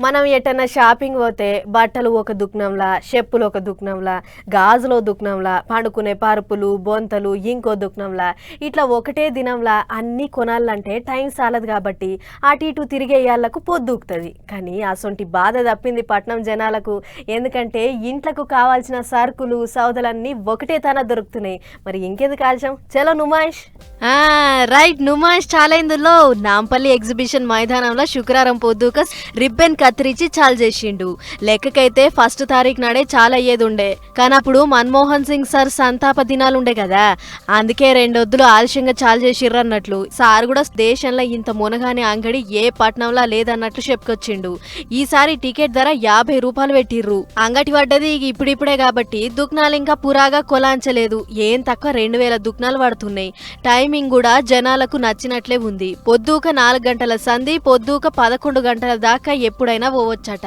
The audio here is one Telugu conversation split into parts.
మనం ఎటన్నా షాపింగ్ పోతే బట్టలు ఒక దుక్నంలా చెప్పులు ఒక దుక్నంలా గాజులో దుక్నంలా పండుకునే పరుపులు బొంతలు ఇంకో దుక్నంలా ఇట్లా ఒకటే దినంలా అన్ని కొనాలంటే టైం సాలదు కాబట్టి అటు ఇటు తిరిగేయాళ్ళకు పొద్దుకుతుంది. కానీ అసొంటి బాధ తప్పింది పట్నం జనాలకు. ఎందుకంటే ఇంట్లకు కావాల్సిన సరుకులు సౌదలన్నీ ఒకటే తన దొరుకుతున్నాయి. మరి ఇంకెందుకు ఆలస్యం? చలో నుమాయిష్. రైట్ నుమాష్ చాలా ఇందులో నాంపల్లి ఎగ్జిబిషన్ మైదానంలో శుక్రవారం పొద్దుక రిబ్బన్ కత్తిరించి చాలు చేసిండు. లెక్కకైతే ఫస్ట్ తారీఖు నాడే చాలా అయ్యేది ఉండే కానీ అప్పుడు మన్మోహన్ సింగ్ సార్ సంతాప దినాలు ఉండే కదా. అందుకే రెండొద్దులు ఆలస్యంగా చాలు చేసిర్రు అన్నట్లు సార్ కూడా దేశంలో ఇంత మునగాని అంగడి ఏ పట్టణంలో లేదన్నట్లు చెప్పుకొచ్చిండు. ఈసారి టికెట్ ధర యాభై రూపాయలు పెట్టిర్రు. అంగటి పడ్డది ఇప్పుడిప్పుడే కాబట్టి దుక్నాలు ఇంకా పురాగా కొలాంచలేదు. ఏం తక్కువ రెండు వేల దుక్నాలు పడుతున్నాయి. టైమింగ్ కూడా జనాలకు నచ్చినట్లే ఉంది. పొద్దుక నాలుగు గంటల సంధి పొద్దుక పదకొండు గంటల దాకా ఎప్పుడైనా పోవచ్చట.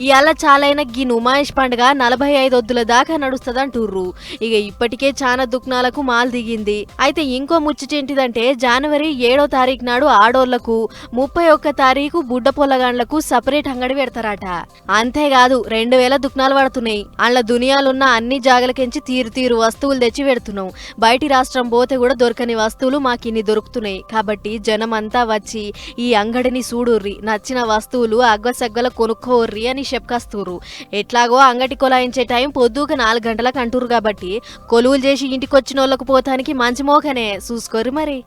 ఇలా చాలైన గీ నుమాయిష్ పండుగ నలభై ఐదు వద్దుల దాకా నడుస్తుందంటుర్రు. ఇక ఇప్పటికే చాలా దుక్నాలకు మాల్ దిగింది. అయితే ఇంకో ముచ్చటేంటిదంటే జనవరి ఏడో తారీఖు నాడు ఆడోళ్ళకు ముప్పై ఒక్క తారీఖు బుడ్డ పొల్లగాండ్లకు సపరేట్ అంగడి పెడతారట. అంతేకాదు రెండు వేల దుక్నాలు పడుతున్నాయి. అందులో దునియాలున్న అన్ని జాగలకెంచి తీరు తీరు వస్తువులు తెచ్చి పెడుతున్నాం. బయటి రాష్ట్రం పోతే కూడా దొరకని వస్తువులు మాకిన్ని దొరుకుతున్నాయి. కాబట్టి జనం అంతా వచ్చి ఈ అంగడిని చూడుర్రి నచ్చిన వస్తువులు అగ్గసగ్గల కొనుక్కోర్రి అని చెప్పుకొస్తుర్రు ఎట్లాగో అంగటి కొలాయించే టైం పొద్దుక నాలుగు గంటలకు అంటుర్రు కాబట్టి కొలువులు చేసి ఇంటికొచ్చిన వాళ్ళకు పోతానికి మంచి మోకనే. చూసుకోరు మరి.